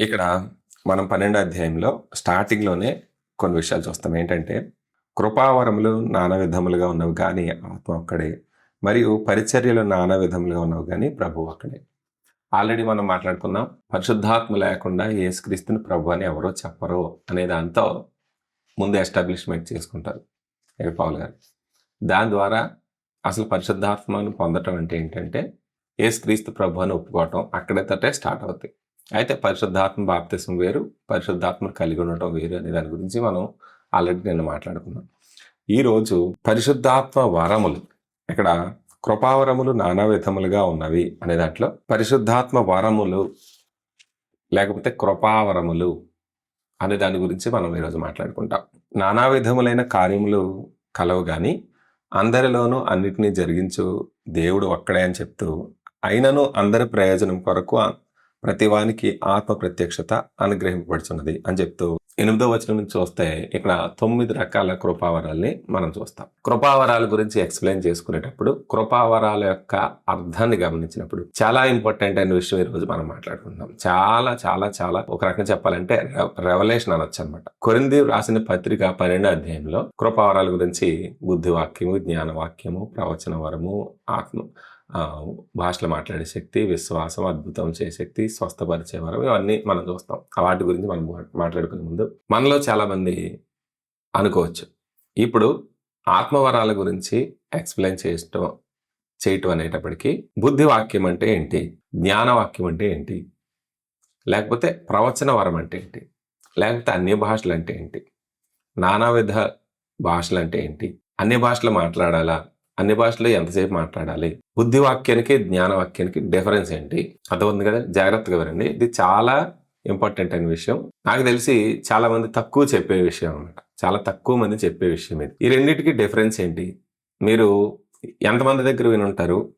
ఇక్కడ మనం పన్నెండో అధ్యాయంలో స్టార్టింగ్లోనే కొన్ని విషయాలు చూస్తాం. ఏంటంటే కృపావరములు నానా విధములుగా ఉన్నవి కానీ ఆత్మ ఒక్కడే మరియు పరిచర్యలు నానా విధములుగా ఉన్నవి కానీ ప్రభు ఒక్కడే. ఆల్రెడీ మనం మాట్లాడుకున్నాం పరిశుద్ధాత్మ లేకుండా ఏసుక్రీస్తుని ప్రభు అని ఎవరో చెప్పరు అనే దాంతో ముందు ఎస్టాబ్లిష్మెంట్ చేసుకుంటారు ఎవి పౌల్ గారు. దాని ద్వారా అసలు పరిశుద్ధాత్మను పొందటం అంటే ఏంటంటే ఏసుక్రీస్తు ప్రభు అని ఒప్పుకోవటం అక్కడే తటే స్టార్ట్ అవుతాయి అయితే పరిశుద్ధాత్మ బాప్తిసం వేరు పరిశుద్ధాత్మ కలిగి ఉండటం వేరు అనే దాని గురించి మనం ఆల్రెడీ నేను మాట్లాడుకున్నాం. ఈరోజు పరిశుద్ధాత్మ వరములు ఇక్కడ కృపావరములు నానా విధములుగా ఉన్నవి అనే దాంట్లో పరిశుద్ధాత్మ వరములు లేకపోతే కృపావరములు అనే దాని గురించి మనం ఈరోజు మాట్లాడుకుంటాం. నానా విధములైన కార్యములు కలవు కానీ అందరిలోనూ అన్నిటినీ జరిగించు దేవుడు ఒక్కడే అని చెప్తూ అయినను అందరి ప్రయోజనం కొరకు ప్రతివానికి ఆత్మ ప్రత్యక్షత అనుగ్రహింపబడుచున్నది అని చెప్తూ ఎనిమిదో వచనం నుంచి చూస్తే ఇక్కడ తొమ్మిది రకాల కృపావరాల్ని మనం చూస్తాం. కృపావరాల గురించి ఎక్స్ప్లెయిన్ చేసుకునేటప్పుడు కృపావరాల యొక్క అర్థాన్ని గమనించినప్పుడు చాలా ఇంపార్టెంట్ అయిన విషయం ఈ రోజు మనం మాట్లాడుకుంటున్నాం చాలా చాలా చాలా ఒక రకంగా చెప్పాలంటే రెవల్యూషన్ అనొచ్చు అనమాట కొరింది రాసిన పత్రిక పన్నెండో అధ్యాయంలో కృపావరాల గురించి బుద్ధివాక్యము జ్ఞానవాక్యము ప్రవచన వరము ఆత్మ భాషలో మాట్లాడే శక్తి విశ్వాసం అద్భుతం చేసే శక్తి స్వస్థపరిచే వరం ఇవన్నీ మనం చూస్తాం. వాటి గురించి మనం మాట్లాడుకునే ముందు మనలో చాలామంది అనుకోవచ్చు. ఇప్పుడు ఆత్మవరాల గురించి ఎక్స్ప్లెయిన్ చేయటం చేయటం అనేటప్పటికీ బుద్ధి వాక్యం అంటే ఏంటి? జ్ఞానవాక్యం అంటే ఏంటి? లేకపోతే ప్రవచన వరం అంటే ఏంటి? లేకపోతే అన్య భాషలు అంటే ఏంటి? నానావిధ భాషలు అంటే ఏంటి? అన్ని భాషలు మాట్లాడాలా? అన్ని భాషలో ఎంతసేపు మాట్లాడాలి? బుద్ధి వాక్యానికి జ్ఞానవాక్యానికి డిఫరెన్స్ ఏంటి? అర్థమవుతుంది కదా? జాగ్రత్తగా వినండి. ఇది చాలా ఇంపార్టెంట్ అయిన విషయం. నాకు తెలిసి చాలా మంది తక్కువ చెప్పే విషయం అనమాట చాలా తక్కువ మంది చెప్పే విషయం ఇది. ఈ రెండింటికి డిఫరెన్స్ ఏంటి? మీరు ఎంతమంది దగ్గర వినుంటారు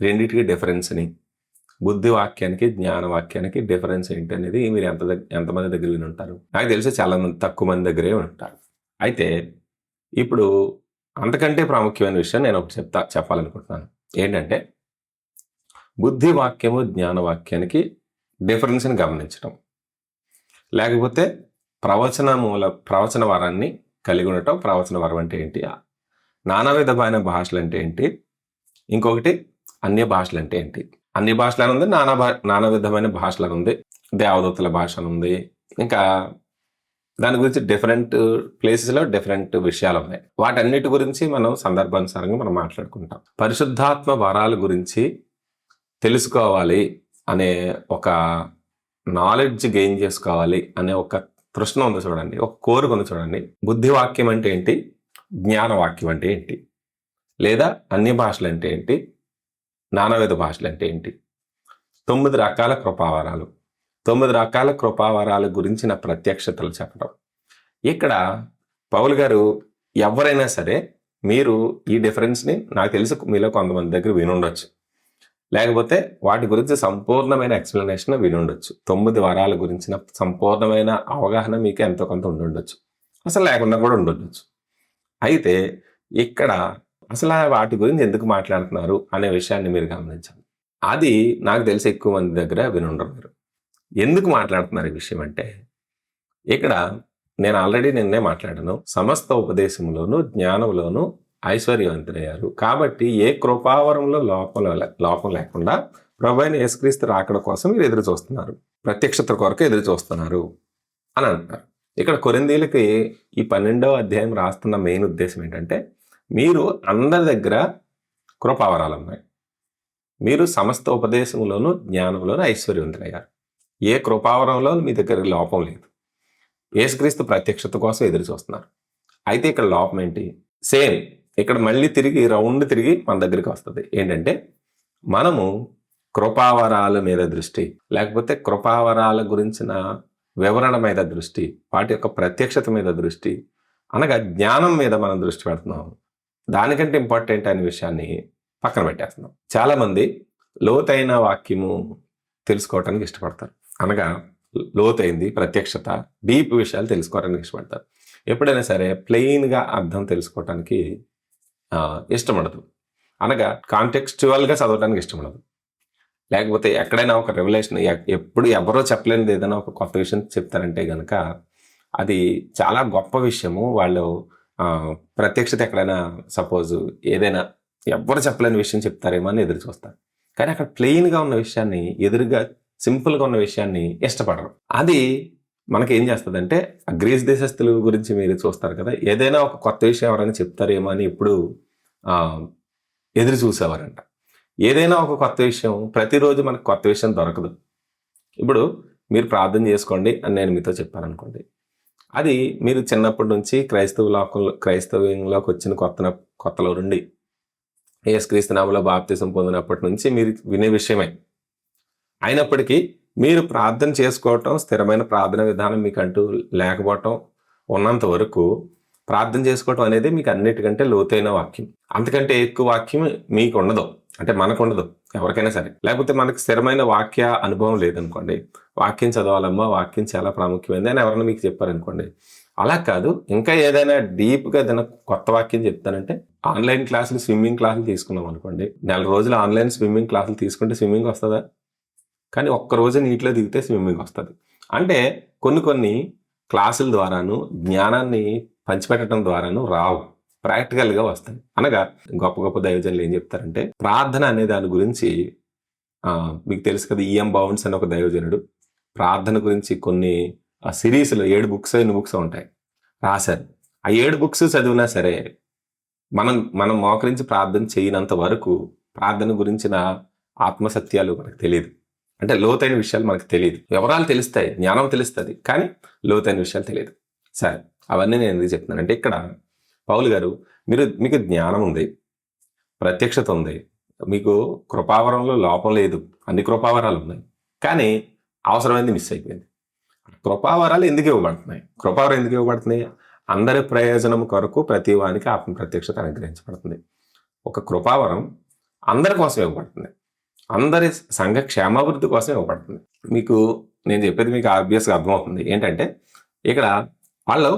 రెండింటికి డిఫరెన్స్ని బుద్ధి వాక్యానికి జ్ఞాన వాక్యానికి డిఫరెన్స్ ఏంటి అనేది మీరు ఎంత ఎంతమంది దగ్గర వినుంటారు నాకు తెలిసి చాలా మంది తక్కువ మంది దగ్గరే ఉంటారు. అయితే ఇప్పుడు అంతకంటే ప్రాముఖ్యమైన విషయం నేను ఒకటి చెప్తా చెప్పాలనుకుంటున్నాను. ఏంటంటే బుద్ధి వాక్యము జ్ఞాన వాక్యానికి డిఫరెన్స్ని గమనించడం లేకపోతే ప్రవచన మూల ప్రవచన వరాన్ని కలిగి ఉండటం ప్రవచన వరం అంటే ఏంటి? నానా విధమైన భాషలు అంటే ఏంటి? ఇంకొకటి అన్య భాషలు అంటే ఏంటి? అన్ని భాషలు అని ఉంది నానా భా నానా విధమైన భాషలు ఉంది. దేవదూతల భాష అని ఉంది. ఇంకా దాని గురించి డిఫరెంట్ ప్లేసెస్లో డిఫరెంట్ విషయాలు ఉన్నాయి. వాటన్నిటి గురించి మనం సందర్భానుసారంగా మనం మాట్లాడుకుంటాం. పరిశుద్ధాత్మ వరాల గురించి తెలుసుకోవాలి అనే ఒక నాలెడ్జ్ గెయిన్ చేసుకోవాలి అనే ఒక తృష్ణ ఉంది చూడండి. ఒక కోరిక ఉంది చూడండి. బుద్ధి వాక్యం అంటే ఏంటి? జ్ఞాన వాక్యం అంటే ఏంటి? లేదా అన్ని భాషలు అంటే ఏంటి? నానావిధ భాషలు అంటే ఏంటి? తొమ్మిది రకాల కృపావరాలు. తొమ్మిది రకాల కృపావరాల గురించిన ప్రత్యక్షతలు చెప్పడం. ఇక్కడ పౌల్ గారు ఎవరైనా సరే మీరు ఈ డిఫరెన్స్ని నాకు తెలుసు మీలో కొంతమంది దగ్గర వినుండొచ్చు. లేకపోతే వాటి గురించి సంపూర్ణమైన ఎక్స్ప్లెనేషన్ వినుండొచ్చు. తొమ్మిది వరాల గురించిన సంపూర్ణమైన అవగాహన మీకు ఎంతో కొంత ఉండుండొచ్చు. అసలు లేకుండా కూడా ఉండొచ్చు అయితే ఇక్కడ అసలు వాటి గురించి ఎందుకు మాట్లాడుతున్నారు అనే విషయాన్ని మీరు గమనించండి. అది నాకు తెలిసి ఎక్కువ మంది దగ్గర వినుండరు మీరు. ఎందుకు మాట్లాడుతున్నారు ఈ విషయం అంటే ఇక్కడ నేను ఆల్రెడీ నిన్నే మాట్లాడాను. సమస్త ఉపదేశంలోను జ్ఞానంలోను ఐశ్వర్యవంతులయ్యారు కాబట్టి ఏ కృపావరంలో లోపం లే- లోపం లేకుండా ప్రభు అయిన యేసుక్రీస్తు రాకడ కోసం మీరు ఎదురు చూస్తున్నారు. ప్రత్యక్షత కొరకు ఎదురు చూస్తున్నారు అని అంటున్నారు ఇక్కడ కొరిందీలకి ఈ పన్నెండవ అధ్యాయం రాస్తున్న మెయిన్ ఉద్దేశం ఏంటంటే మీరు అందరి దగ్గర కృపావరాలు ఉన్నాయి. మీరు సమస్త ఉపదేశంలోను జ్ఞానంలోను ఐశ్వర్యవంతులయ్యారు. ఏ కృపావరంలో మీ దగ్గర లోపం లేదు. యేసుక్రీస్తు ప్రత్యక్షత కోసం ఎదురు చూస్తున్నారు. అయితే ఇక్కడ లోపం ఏంటి? సేమ్ ఇక్కడ మళ్ళీ తిరిగి రౌండ్ తిరిగి మన దగ్గరికి వస్తుంది. ఏంటంటే మనము కృపావరాల మీద దృష్టి లేకపోతే కృపావరాల గురించిన వివరణ మీద దృష్టి వాటి యొక్క ప్రత్యక్షత మీద దృష్టి అనగా జ్ఞానం మీద మనం దృష్టి పెడుతున్నాం. దానికంటే ఇంపార్టెంట్ అనే విషయాన్ని పక్కన పెట్టేస్తున్నాం. చాలామంది లోతైన వాక్యము తెలుసుకోవటానికి ఇష్టపడతారు. అనగా లోతైంది ప్రత్యక్షత డీప్ విషయాలు తెలుసుకోవడానికి ఇష్టపడతారు. ఎప్పుడైనా సరే ప్లెయిన్గా అర్థం తెలుసుకోవటానికి ఇష్టపడదు. అనగా కాంటెక్స్చువల్గా చదవడానికి ఇష్టపడదు. లేకపోతే ఎక్కడైనా ఒక రెవల్యూషన్ ఎప్పుడు ఎవరో చెప్పలేనిది ఏదైనా ఒక కొత్త విషయం చెప్తారంటే కనుక అది చాలా గొప్ప విషయము. వాళ్ళు ప్రత్యక్షత ఎక్కడైనా సపోజ్ ఏదైనా ఎవ్వరు చెప్పలేని విషయం చెప్తారేమో అని ఎదురు చూస్తారు. కానీ అక్కడ ప్లెయిన్గా ఉన్న విషయాన్ని ఎదురుగా సింపుల్గా ఉన్న విషయాన్ని ఇష్టపడరు. అది మనకి ఏం చేస్తుందంటే ఆ గ్రీస్ దేశస్తుల గురించి మీరు చూస్తారు కదా ఏదైనా ఒక కొత్త విషయం ఎవరైనా చెప్తారేమో అని ఇప్పుడు ఎదురు చూసేవారంట. ఏదైనా ఒక కొత్త విషయం ప్రతిరోజు మనకు కొత్త విషయం దొరకదు. ఇప్పుడు మీరు ప్రార్థన చేసుకోండి అని నేను మీతో చెప్పాను అనుకోండి అది మీరు చిన్నప్పటి నుంచి క్రైస్తవ లోకంలో క్రైస్తవంలోకి వచ్చిన కొత్త కొత్తలో నుండి ఏ నామలో బాప్తిసం పొందినప్పటి నుంచి మీరు వినే విషయమే. అయినప్పటికీ మీరు ప్రార్థన చేసుకోవటం స్థిరమైన ప్రార్థన విధానం మీకు అంటూ లేకపోవటం ఉన్నంత వరకు ప్రార్థన చేసుకోవటం అనేది మీకు అన్నిటికంటే లోతైన వాక్యం. అంతకంటే ఎక్కువ వాక్యం మీకు ఉండదు అంటే మనకు ఉండదు ఎవరికైనా సరే. లేకపోతే మనకు స్థిరమైన వాక్య అనుభవం లేదనుకోండి. వాక్యం చదవాలమ్మా వాక్యం చాలా ప్రాముఖ్యమైనది అని ఎవరైనా మీకు చెప్పారనుకోండి. అలా కాదు ఇంకా ఏదైనా డీప్గా ఏదైనా కొత్త వాక్యం చెప్తానంటే ఆన్లైన్ క్లాసులు స్విమ్మింగ్ క్లాసులు తీసుకున్నాం అనుకోండి నెల రోజులు ఆన్లైన్ స్విమ్మింగ్ క్లాసులు తీసుకుంటే స్విమ్మింగ్ వస్తుందా? కానీ ఒక్క రోజు నీటిలో దిగితే స్విమ్మింగ్ వస్తుంది. అంటే కొన్ని కొన్ని క్లాసుల ద్వారాను జ్ఞానాన్ని పంచిపెట్టడం ద్వారాను రావు. ప్రాక్టికల్గా వస్తాయి. అనగా గొప్ప గొప్ప దైవజనులు ఏం చెప్తారంటే ప్రార్థన అనే దాని గురించి మీకు తెలుసు కదా ఈఎం బౌండ్స్ అని ఒక దైవజనుడు ప్రార్థన గురించి కొన్ని సిరీస్లో ఏడు బుక్స్ ఎన్ని బుక్స్ ఉంటాయి. రాశారు. ఆ ఏడు బుక్స్ చదివినా సరే మనం మనం మోకరించి ప్రార్థన చేయనంత వరకు ప్రార్థన గురించిన ఆత్మసత్యాలు మనకు తెలియదు. అంటే లోతైన విషయాలు మనకు తెలియదు వివరాలు తెలుస్తాయి జ్ఞానం తెలుస్తుంది కానీ లోతైన విషయాలు తెలియదు సరే అవన్నీ నేను ఎందుకు చెప్తున్నాను అంటే ఇక్కడ పౌలు గారు మీరు మీకు జ్ఞానం ఉంది ప్రత్యక్షత ఉంది మీకు కృపావరంలో లోపం లేదు అన్ని కృపావరాలు ఉన్నాయి కానీ అవసరమైంది మిస్ అయిపోయింది. కృపావరాలు ఎందుకు ఇవ్వబడుతున్నాయి? కృపావరం ఎందుకు ఇవ్వబడుతున్నాయి? అందరి ప్రయోజనం కొరకు ప్రతి వానికి ఆత్మ ప్రత్యక్షత అనుగ్రహించబడుతుంది. ఒక కృపావరం అందరి కోసం ఇవ్వబడుతుంది. అందరి సంఘ క్షేమాభివృద్ధి కోసం ఇవ్వబడుతుంది. మీకు నేను చెప్పేది మీకు ఆబ్వియస్గా అర్థమవుతుంది. ఏంటంటే ఇక్కడ వాళ్ళు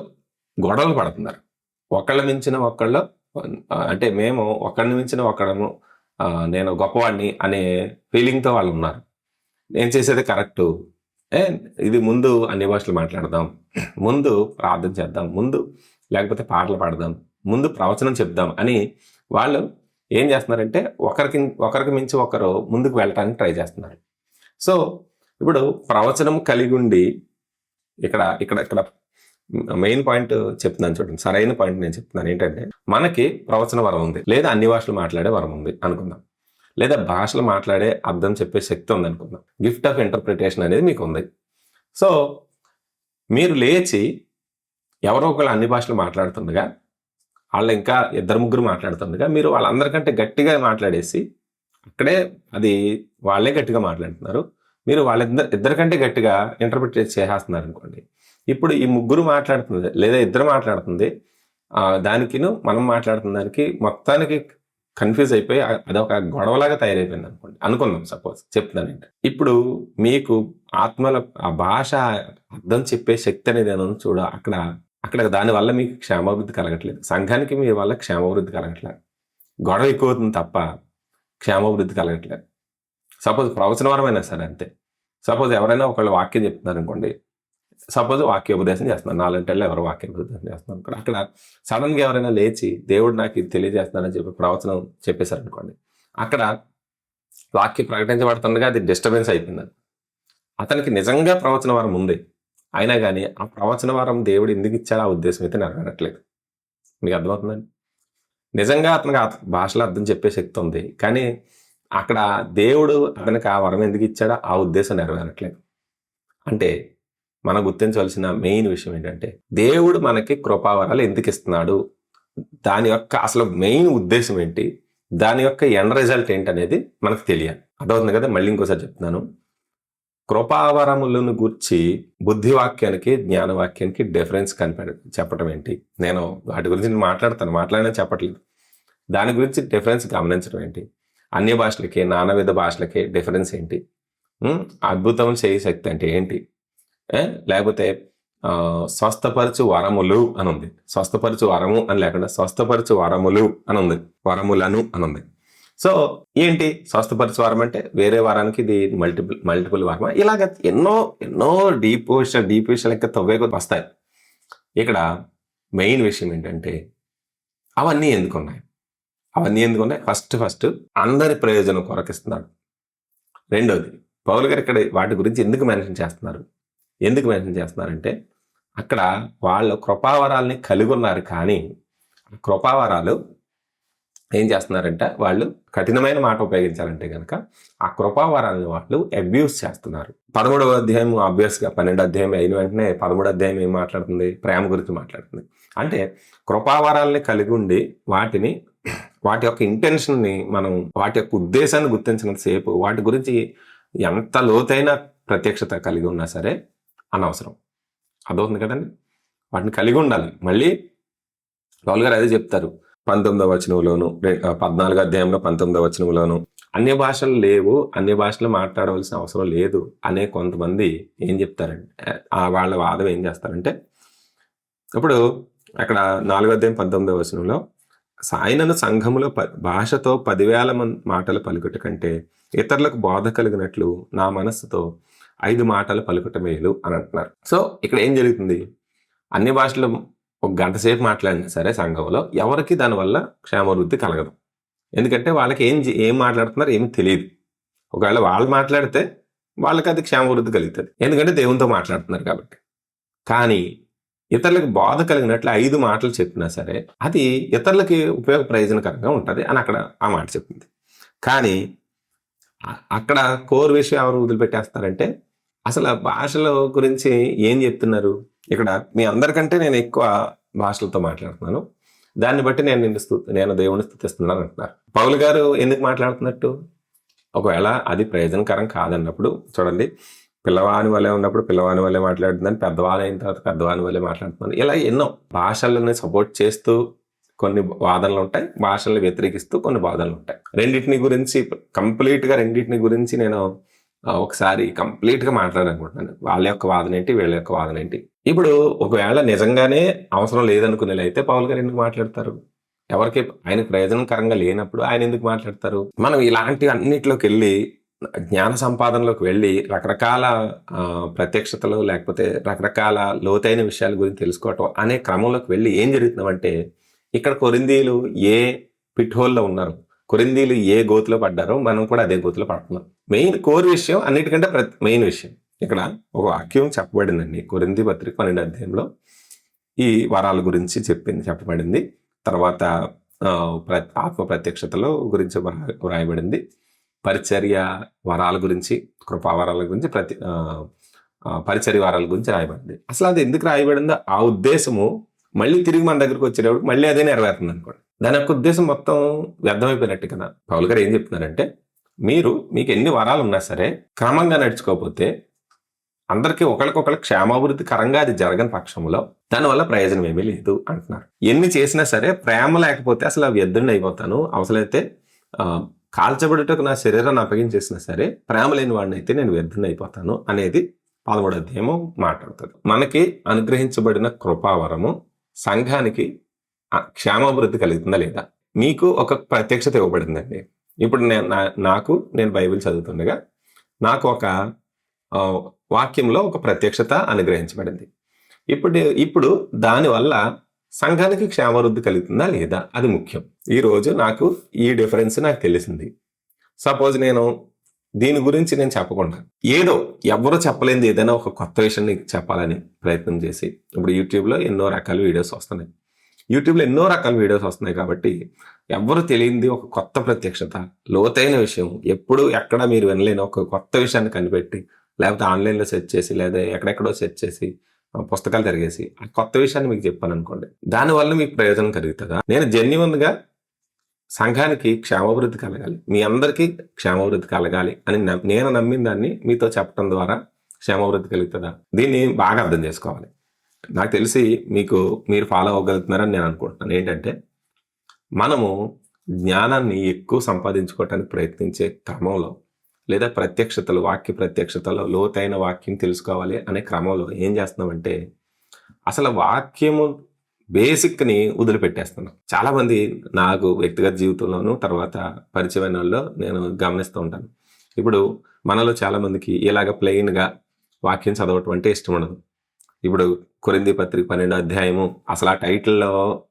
గొడవలు పడుతున్నారు. ఒకళ్ళ మించిన ఒకళ్ళు అంటే మేము ఒకళ్ళని మించిన ఒకళ్ళను నేను గొప్పవాడిని అనే ఫీలింగ్తో వాళ్ళు ఉన్నారు. నేను చేసేది కరెక్టు ఏ ఇది ముందు అన్ని భాషలు మాట్లాడదాం. ముందు ప్రార్థన చేద్దాం. ముందు లేకపోతే పాటలు పాడదాం. ముందు ప్రవచనం చెప్దాం అని వాళ్ళు ఏం చేస్తున్నారంటే ఒకరికి ఒకరికి మించి ఒకరు ముందుకు వెళ్ళటానికి ట్రై చేస్తున్నారు. సో ఇప్పుడు ప్రవచనం కలిగి ఉండి ఇక్కడ ఇక్కడ ఇక్కడ మెయిన్ పాయింట్ చెప్తున్నాను చూడండి. సరైన పాయింట్ నేను చెప్తున్నాను. ఏంటంటే మనకి ప్రవచన వరం ఉంది. లేదా అన్ని భాషలు మాట్లాడే వరం ఉంది అనుకుందాం. లేదా భాషలు మాట్లాడే అర్థం చెప్పే శక్తి ఉంది అనుకుందాం. గిఫ్ట్ ఆఫ్ ఇంటర్ప్రిటేషన్ అనేది మీకు ఉంది. సో మీరు లేచి ఎవరో ఒకళ్ళు అన్ని భాషలు మాట్లాడుతుండగా వాళ్ళు ఇంకా ఇద్దరు ముగ్గురు మాట్లాడుతుండగా మీరు వాళ్ళందరికంటే గట్టిగా మాట్లాడేసి అక్కడే అది వాళ్ళే గట్టిగా మాట్లాడుతున్నారు. మీరు వాళ్ళిద్దరు ఇద్దరికంటే గట్టిగా ఇంటర్ప్రిట్ చేసేస్తున్నారు అనుకోండి ఇప్పుడు ఈ ముగ్గురు మాట్లాడుతుంది లేదా ఇద్దరు మాట్లాడుతుంది దానికిను మనం మాట్లాడుతున్న దానికి మొత్తానికి కన్ఫ్యూజ్ అయిపోయి అదొక గొడవలాగా తయారైపోయింది అనుకోండి. అనుకుందాం సపోజ్ చెప్తున్నానంటే ఇప్పుడు మీకు ఆత్మల ఆ భాష అర్థం చెప్పే శక్తి అనేది ఏదో చూడ అక్కడ అక్కడ దానివల్ల మీకు క్షేమాభివృద్ధి కలగట్లేదు. సంఘానికి మీ వల్ల క్షేమాభివృద్ధి కలగట్లేదు. గొడవ ఎక్కువ అవుతుంది తప్ప క్షేమాభివృద్ధి కలగట్లేదు. సపోజ్ ప్రవచనవరమైనా సరే అంతే. సపోజ్ ఎవరైనా ఒకళ్ళు వాక్యం చెప్తున్నారు అనుకోండి సపోజ్ వాక్యోపదేశం చేస్తున్నారు. నాలుగంటల్లో ఎవరు వాక్యోపదేశం చేస్తున్నారు అనుకోండి. అక్కడ సడన్గా ఎవరైనా లేచి దేవుడు నాకు ఇది తెలియజేస్తున్నారని చెప్పి ప్రవచనం చెప్పేశారు అనుకోండి అక్కడ వాక్యం ప్రకటించబడుతుండగా అది డిస్టర్బెన్స్ అయిపోయింది. అతనికి నిజంగా ప్రవచన వరం ఉంది అయినా కానీ ఆ ప్రవచన వరం దేవుడు ఎందుకు ఇచ్చాడు ఆ ఉద్దేశం అయితే నెరవేరట్లేదు మీకు అర్థమవుతుందండి? నిజంగా అతనికి ఆ భాషలో అర్థం చెప్పే శక్తి ఉంది. కానీ అక్కడ దేవుడు అతనికి ఆ వరం ఎందుకు ఇచ్చాడో ఆ ఉద్దేశం నెరవేరట్లేదు. అంటే మనం గుర్తించవలసిన మెయిన్ విషయం ఏంటంటే దేవుడు మనకి కృపావరాలు ఎందుకు ఇస్తున్నాడు? దాని యొక్క అసలు మెయిన్ ఉద్దేశం ఏంటి? దాని యొక్క ఎండ్ రిజల్ట్ ఏంటి అనేది మనకు తెలియాలి. అర్థమవుతుంది కదా? మళ్ళీ ఇంకోసారి చెప్తున్నాను. కృపావరములను గుర్చి బుద్ధివాక్యానికి జ్ఞానవాక్యానికి డిఫరెన్స్ కనిపెడ చెప్పడం ఏంటి? నేను వాటి గురించి మాట్లాడతాను. మాట్లాడినా చెప్పట్లేదు. దాని గురించి డిఫరెన్స్ గమనించడం ఏంటి? అన్య భాషలకి నానావిధ భాషలకి డిఫరెన్స్ ఏంటి? అద్భుతం చేయ శక్తి అంటే ఏంటి? లేకపోతే స్వస్థపరచు వరములు అని ఉంది స్వస్థపరచు వరము అని లేకుండా స్వస్థపరచు వరములు అని ఉంది వరములను అని ఉంది సో ఏంటి? స్వస్థపరిచే వారం అంటే వేరే వారానికి ఇది మల్టిపుల్ మల్టిపుల్ వారం ఇలాగ ఎన్నో ఎన్నో డీప్ విషయాలు డీప్ విషయాలు ఇంకా తవ్వే వస్తాయి. ఇక్కడ మెయిన్ విషయం ఏంటంటే అవన్నీ ఎందుకున్నాయి అవన్నీ ఎందుకు ఉన్నాయి? ఫస్ట్ ఫస్ట్ అందరి ప్రయోజనం కొరకిస్తున్నాడు రెండోది పౌలు గారు ఇక్కడ వాటి గురించి ఎందుకు మెన్షన్ చేస్తున్నారు? ఎందుకు మెన్షన్ చేస్తున్నారంటే అక్కడ వాళ్ళు కృపావరాల్ని కలిగి ఉన్నారు కానీ కృపావరాలు ఏం చేస్తున్నారంటే వాళ్ళు కఠినమైన మాట ఉపయోగించాలంటే కనుక ఆ కృపావరాన్ని వాళ్ళు అబ్యూస్ చేస్తున్నారు. పదమూడవ అధ్యాయం ఆబ్వియస్గా పన్నెండు అధ్యాయం అయిన వెంటనే పదమూడు అధ్యాయం ఏం మాట్లాడుతుంది? ప్రేమ గురించి మాట్లాడుతుంది. అంటే కృపావరాల్ని కలిగి ఉండి వాటిని వాటి యొక్క ఇంటెన్షన్ని మనం వాటి యొక్క ఉద్దేశాన్ని గుర్తించినంత సేపు వాటి గురించి ఎంత లోతైన ప్రత్యక్షత కలిగి ఉన్నా సరే అనవసరం. అదవుతుంది కదండి? వాటిని కలిగి ఉండాలి. మళ్ళీ రావుల్ గారు అదే చెప్తారు. పంతొమ్మిదవ వచనంలోను పద్నాలుగు పద్నాలుగో అధ్యాయంలో పంతొమ్మిదవ వచనంలోను అన్య భాషలు లేవు అన్య భాషలు మాట్లాడవలసిన అవసరం లేదు అనే కొంతమంది ఏం చెప్తారంటే ఆ వాళ్ళ వాదం ఏం చేస్తారంటే ఇప్పుడు అక్కడ నాలుగో అధ్యాయం పంతొమ్మిదవ వచనంలో సాయనను సంఘములో భాషతో పదివేల మంది మాటలు పలుకుట కంటే ఇతరులకు బోధ కలిగినట్లు నా మనస్సుతో ఐదు మాటలు పలుకుట మేలు అని అంటున్నారు. సో ఇక్కడ ఏం జరుగుతుంది? అన్ని భాషలు ఒక గంట సేపు మాట్లాడినా సరే సంఘంలో ఎవరికి దానివల్ల క్షేమవృద్ధి కలగదు. ఎందుకంటే వాళ్ళకి ఏం ఏం మాట్లాడుతున్నారు ఏమి తెలియదు. ఒకవేళ వాళ్ళు మాట్లాడితే వాళ్ళకి అది క్షేమవృద్ధి కలుగుతుంది. ఎందుకంటే దేవునితో మాట్లాడుతున్నారు కాబట్టి. కానీ ఇతరులకు బాధ కలిగినట్లు ఐదు మాటలు చెప్పినా సరే అది ఇతరులకి ఉపయోగ ప్రయోజనకరంగా ఉంటుంది అని అక్కడ ఆ మాట చెప్పింది. కానీ అక్కడ కోర్ విషయం ఎవరు వదిలిపెట్టేస్తారంటే అసలు భాషల గురించి ఏం చెప్తున్నారు? ఇక్కడ మీ అందరికంటే నేను ఎక్కువ భాషలతో మాట్లాడుతున్నాను. దాన్ని బట్టి నేను నిన్ను స్థు నేను దేవుని స్థుతిస్తున్నాను అంటున్నారు. పౌలు గారు ఎందుకు మాట్లాడుతున్నట్టు? ఒకవేళ అది ప్రయోజనకరం కాదన్నప్పుడు చూడండి పిల్లవాని వల్లే ఉన్నప్పుడు పిల్లవాని వల్లే మాట్లాడుతుందని పెద్దవాళ్ళు అయిన తర్వాత పెద్దవాని వల్లే మాట్లాడుతున్నాను. ఇలా ఎన్నో భాషలని సపోర్ట్ చేస్తూ కొన్ని వాదనలు ఉంటాయి భాషలను వ్యతిరేకిస్తూ కొన్ని వాదనలు ఉంటాయి. రెండింటిని గురించి కంప్లీట్గా రెండింటిని గురించి నేను ఒకసారి కంప్లీట్గా మాట్లాడాలనుకుంటున్నాను. వాళ్ళ యొక్క వాదన ఏంటి? వీళ్ళ యొక్క వాదన ఏంటి? ఇప్పుడు ఒకవేళ నిజంగానే అవసరం లేదనుకునేలా అయితే పౌల్ గారు ఎందుకు మాట్లాడతారు? ఎవరికి ఆయన ప్రయోజనకరంగా లేనప్పుడు ఆయన ఎందుకు మాట్లాడతారు? మనం ఇలాంటి అన్నిటిలోకి వెళ్ళి జ్ఞాన సంపాదనలోకి వెళ్ళి రకరకాల ప్రత్యక్షతలు లేకపోతే రకరకాల లోతైన విషయాల గురించి తెలుసుకోవటం అనే క్రమంలోకి వెళ్ళి ఏం జరుగుతుందంటే ఇక్కడ కొరిందీలు ఏ పిట్ హోల్లో ఉన్నారు? కొరిందీలు ఏ గోతులో పడ్డారో మనం కూడా అదే గోతులో పడుతున్నాం. మెయిన్ కోర్ విషయం అన్నిటికంటే ప్రతి మెయిన్ విషయం. ఇక్కడ ఒక వాక్యం చెప్పబడిందండి. కొరింది పత్రిక పన్నెండు అధ్యాయంలో ఈ వరాల గురించి చెప్పింది చెప్పబడింది. తర్వాత ప్ర- ఆత్మ ప్రత్యక్షతలో గురించి వ్రాయబడింది. పరిచర్య వరాల గురించి కృపావరాల గురించి ప్రతి పరిచర్య వరాల గురించి రాయబడింది. అసలు అది ఎందుకు రాయబడిందో ఆ ఉద్దేశము మళ్ళీ తిరిగి మన దగ్గరకు వచ్చేటప్పుడు మళ్ళీ అదే నెరవేరుతుంది అనుకోండి. దాని యొక్క ఉద్దేశం మొత్తం వ్యర్థమైపోయినట్టు కదా పౌల్ గారు ఏం చెప్తున్నారంటే మీరు మీకు ఎన్ని వరాలు ఉన్నా సరే క్రమంగా నడుచుకోకపోతే అందరికీ ఒకరికొకరు క్షేమాభివృద్ధి కరంగా అది జరగని పక్షంలో దానివల్ల ప్రయోజనం ఏమీ లేదు అంటున్నారు. ఎన్ని చేసినా సరే ప్రేమ లేకపోతే అసలు వ్యర్థుని అయిపోతాను. అవసరమైతే కాల్చబడుటకు నా శరీరాన్ని అప్పగించేసినా సరే ప్రేమ లేని వాడిని అయితే నేను వ్యర్థుని అయిపోతాను అనేది పదమూడు అధ్యాయము మాట్లాడుతుంది. మనకి అనుగ్రహించబడిన కృపావరము సంఘానికి క్షేమాభివృద్ధి కలుగుతుందా లేదా? మీకు ఒక ప్రత్యక్షత ఇవ్వబడిందండి. ఇప్పుడు నేను నా- నాకు నేను బైబిల్ చదువుతుండగా నాకు ఒక వాక్యంలో ఒక ప్రత్యక్షత అనుగ్రహించబడింది. ఇప్పుడు ఇప్పుడు దానివల్ల సంఘానికి క్షేమవృద్ధి కలుగుతుందా లేదా? అది ముఖ్యం. ఈరోజు నాకు ఈ డిఫరెన్స్ నాకు తెలిసింది. సపోజ్ నేను దీని గురించి నేను చెప్పకుండా ఏదో ఎవరు చెప్పలేనిది ఏదైనా ఒక కొత్త విషయం నీకు చెప్పాలని ప్రయత్నం చేసి ఇప్పుడు యూట్యూబ్లో ఎన్నో రకాల వీడియోస్ వస్తున్నాయి. యూట్యూబ్లో ఎన్నో రకాల వీడియోస్ వస్తున్నాయి కాబట్టి ఎవరు తెలియంది ఒక కొత్త ప్రత్యక్షత లోతైన విషయం. ఎప్పుడు ఎక్కడ మీరు వినలేని ఒక కొత్త విషయాన్ని కనిపెట్టి లేకపోతే ఆన్లైన్లో సెర్చ్ చేసి లేదా ఎక్కడెక్కడో సెర్చ్ చేసి పుస్తకాలు తిరిగేసి ఆ కొత్త విషయాన్ని మీకు చెప్పాను అనుకోండి దానివల్ల మీకు ప్రయోజనం కలుగుతుందా? నేను జెన్యున్గా సంఘానికి క్షేమాభివృద్ధి కలగాలి. మీ అందరికీ క్షేమాభివృద్ధి కలగాలి అని నేను నమ్మిన దాన్ని మీతో చెప్పడం ద్వారా క్షేమాభివృద్ధి కలుగుతుందా? దీన్ని బాగా అర్థం చేసుకోవాలి. నాకు తెలిసి మీకు మీరు ఫాలో అవ్వగలుగుతున్నారని నేను అనుకుంటున్నాను. ఏంటంటే మనము జ్ఞానాన్ని ఎక్కువ సంపాదించుకోవటానికి ప్రయత్నించే క్రమంలో లేదా ప్రత్యక్షతలు వాక్య ప్రత్యక్షతలో లోతైన వాక్యం తెలుసుకోవాలి అనే క్రమంలో ఏం చేస్తున్నామంటే అసలు వాక్యము బేసిక్ని వదిలిపెట్టేస్తున్నాం. చాలామంది నాకు వ్యక్తిగత జీవితంలోనూ తర్వాత పరిచయమైన వాళ్ళు నేను గమనిస్తూ ఉంటాను. ఇప్పుడు మనలో చాలామందికి ఇలాగ ప్లెయిన్గా వాక్యం చదవటం అంటే ఇష్టం ఉండదు. ఇప్పుడు కొరింది పత్రిక పన్నెండు అధ్యాయము అసలు ఆ టైటిల్లో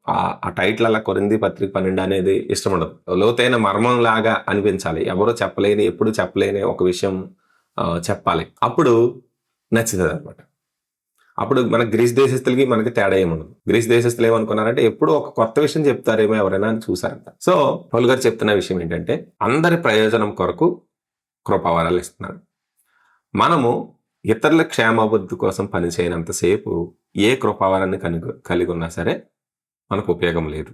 ఆ- టైటిల్ అలా కొరింది పత్రిక పన్నెండు అనేది ఇష్టం ఉండదు. లోతైన మర్మం లాగా అనిపించాలి. ఎవరో చెప్పలేని ఎప్పుడు చెప్పలేని ఒక విషయం చెప్పాలి. అప్పుడు నచ్చుతుంది అనమాట అప్పుడు మన గ్రీస్ దేశస్తులకి మనకి తేడా ఏముండదు. గ్రీస్ దేశస్తులు ఏమనుకున్నారంటే ఎప్పుడు ఒక కొత్త విషయం చెప్తారేమో ఎవరైనా అని చూసారంట సో పౌల్ గారు చెప్తున్న విషయం ఏంటంటే అందరి ప్రయోజనం కొరకు కృపావరాలు ఇస్తున్నాడు మనము ఇతరుల క్షేమాభివృద్ధి కోసం పనిచేయనంతసేపు ఏ కృపావరాన్ని కలిగి కలిగి ఉన్నా సరే మనకు ఉపయోగం లేదు.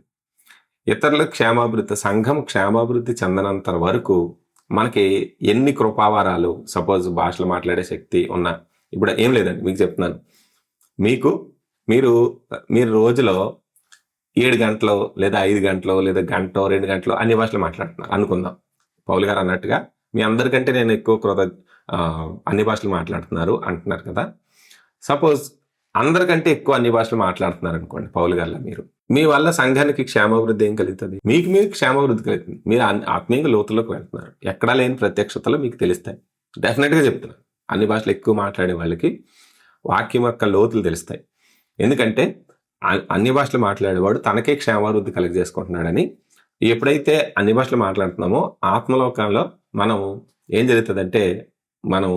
ఇతరుల క్షేమాభివృద్ధి సంఘం క్షేమాభివృద్ధి చెందనంత వరకు మనకి ఎన్ని కృపావారాలు సపోజ్ భాషలు మాట్లాడే శక్తి ఉన్నా ఇప్పుడు ఏం లేదండి మీకు చెప్తున్నాను. మీకు మీరు మీరు రోజులో ఏడు గంటలు లేదా ఐదు గంటలు లేదా గంట రెండు గంటలు అన్ని భాషలు మాట్లాడుతున్నారు. అనుకుందాం. పౌల్ గారు అన్నట్టుగా మీ అందరికంటే నేను ఎక్కువ కృత అన్ని భాషలు మాట్లాడుతున్నారు అంటున్నారు కదా. సపోజ్ అందరికంటే ఎక్కువ అన్ని భాషలు మాట్లాడుతున్నారు అనుకోండి పౌలు గారిలో మీరు. మీ వల్ల సంఘానికి క్షేమాభివృద్ధి ఏం కలుగుతుంది? మీకు మీకు క్షేమాభివృద్ధి కలుగుతుంది. మీరు ఆత్మీయంగా లోతులోకి వెళ్తున్నారు. ఎక్కడా లేని ప్రత్యక్షతలు మీకు తెలుస్తాయి. డెఫినెట్గా చెప్తున్నాను. అన్ని భాషలు ఎక్కువ మాట్లాడే వాళ్ళకి వాక్యం యొక్క లోతులు తెలుస్తాయి. ఎందుకంటే అన్ని భాషలు మాట్లాడేవాడు తనకే క్షేమాభివృద్ధి కలుగజేసుకుంటున్నాడని ఎప్పుడైతే అన్ని భాషలు మాట్లాడుతున్నామో ఆత్మలోకంలో మనం ఏం జరుగుతుందంటే మనం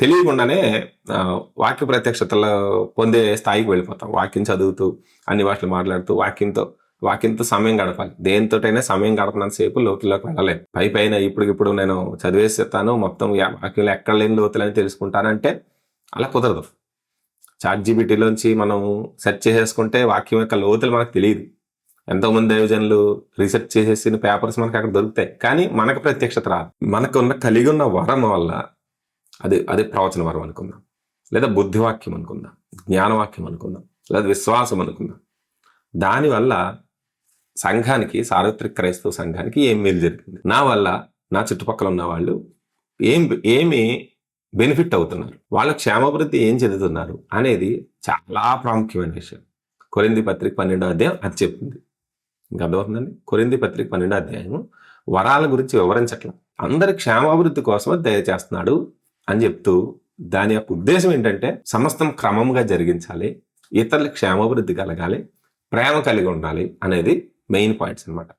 తెలియకుండానే వాక్య ప్రత్యక్షతలో పొందే స్థాయికి వెళ్ళిపోతాం. వాక్యం చదువుతూ అన్ని భాషలు మాట్లాడుతూ వాక్యంతో వాక్యంతో సమయం గడపాలి. దేనితోటైనా సమయం గడపనంత సేపు లోతుల్లోకి వెళ్ళలేం. పై పైన ఇప్పుడు ఇప్పుడు నేను చదివేస్తాను మొత్తం వాక్యంలో ఎక్కడ లేని లోతులని తెలుసుకుంటానంటే అలా కుదరదు. చాట్ జీబీటీలోంచి మనం సెర్చ్ చేసేసుకుంటే వాక్యం యొక్క లోతులు మనకు తెలియదు. ఎంతోమంది దైవజనులు రీసెర్చ్ చేసేసిన పేపర్స్ మనకు అక్కడ దొరుకుతాయి. కానీ మనకు ప్రత్యక్షత రాదు. మనకు ఉన్న కలిగి ఉన్న వరం వల్ల అది అది ప్రవచన వరం అనుకుందాం. లేదా బుద్ధివాక్యం అనుకుందాం. జ్ఞానవాక్యం అనుకుందాం. లేదా విశ్వాసం అనుకుందాం. దానివల్ల సంఘానికి సార్వత్రిక క్రైస్తవ సంఘానికి ఏం మేలు జరిగింది? నా వల్ల నా చుట్టుపక్కల ఉన్న వాళ్ళు ఏం ఏమి బెనిఫిట్ అవుతున్నారు? వాళ్ళ క్షేమాభివృద్ధి ఏం చెందుతున్నారు? అనేది చాలా ప్రాముఖ్యమైన విషయం. కొరింది పత్రిక పన్నెండో అధ్యాయం అది చెప్తుంది ఇంకా అర్థమవుతుందండి? కొరింది పత్రిక పన్నెండో అధ్యాయము. వరాల గురించి వివరించట్లేదు అందరి క్షేమాభివృద్ధి కోసం దయచేస్తున్నాడు అని చెప్తూ దాని యొక్క ఉద్దేశం ఏంటంటే సమస్తం క్రమంగా జరిగించాలి ఇతరుల క్షేమాభివృద్ధి కలగాలి ప్రేమ కలిగి ఉండాలి అనేది మెయిన్ పాయింట్స్ అన్నమాట.